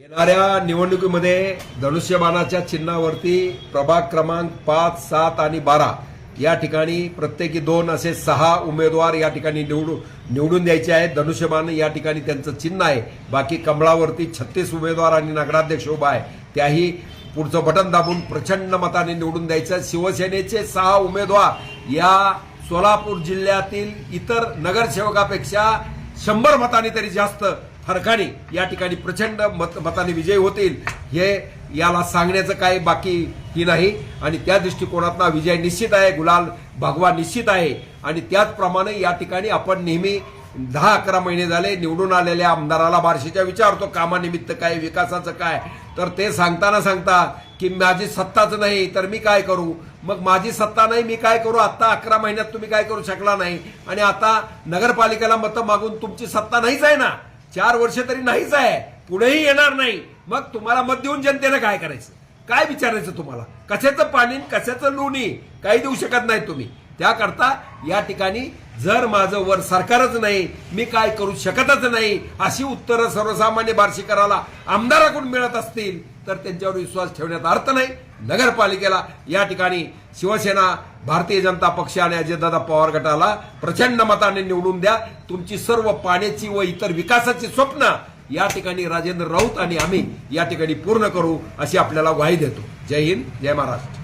येणाऱ्या निवडणुकीमध्ये धनुष्यबाणाच्या चिन्हावरती प्रभाग क्रमांक पाच सात आणि बारा या ठिकाणी प्रत्येकी दोन असे सहा उमेदवार या ठिकाणी निवडून निवडून द्यायचे आहेत. धनुष्यबाण या ठिकाणी त्यांचं चिन्ह आहे. बाकी कमळावरती छत्तीस उमेदवार आणि नगराध्यक्ष उभा आहे. त्याही पुढचं बटन दाबून प्रचंड मताने निवडून द्यायचं शिवसेनेचे सहा उमेदवार या सोलापूर जिल्ह्यातील इतर नगरसेवकापेक्षा शंभर मतांनी तरी जास्त फरकाने या ठिकाणी प्रचंड मत मताने विजयी होतील हे याला सांगण्याचं काही बाकी ही नाही. आणि त्या दृष्टिकोनातनं विजय निश्चित आहे गुलाल भगवा निश्चित आहे. आणि त्याचप्रमाणे या ठिकाणी आपण नेहमी दहा अकरा महिने झाले निवडून आलेल्या आमदाराला बार्शीच्या विचारतो कामानिमित्त काय विकासाचं काय? तर ते सांगताना सांगता की माझी सत्ताच नाही तर मी काय करू? मग माझी सत्ता नाही मी काय करू? आता अकरा महिन्यात तुम्ही काय करू शकला नाही. आणि आता नगरपालिकेला मतं मागून तुमची सत्ता नाहीच आहे ना? चार वर्ष तरी नाहीच आहे. पुढेही येणार नाही. मग तुम्हाला मत देऊन जनतेनं काय करायचं? काय विचारायचं तुम्हाला? कशाचं पाणी कशाचं लोणी? काही देऊ शकत नाही तुम्ही. त्याकरता या ठिकाणी जर माझं वर सरकारच नाही मी काय करू शकतच नाही अशी उत्तरं सर्वसामान्य बार्शीकराला आमदाराकडून मिळत असतील तर त्यांच्यावर विश्वास ठेवण्यात अर्थ नाही. नगरपालिकेला या ठिकाणी शिवसेना भारतीय जनता पक्ष आणि अजितदादा पवार गटाला प्रचंड मताने निवडून द्या. तुमची सर्व पाण्याची व इतर विकासाची स्वप्न या ठिकाणी राजेंद्र राऊत आणि आम्ही या ठिकाणी पूर्ण करू अशी आपल्याला ग्वाही देतो. जय हिंद जय महाराष्ट्र.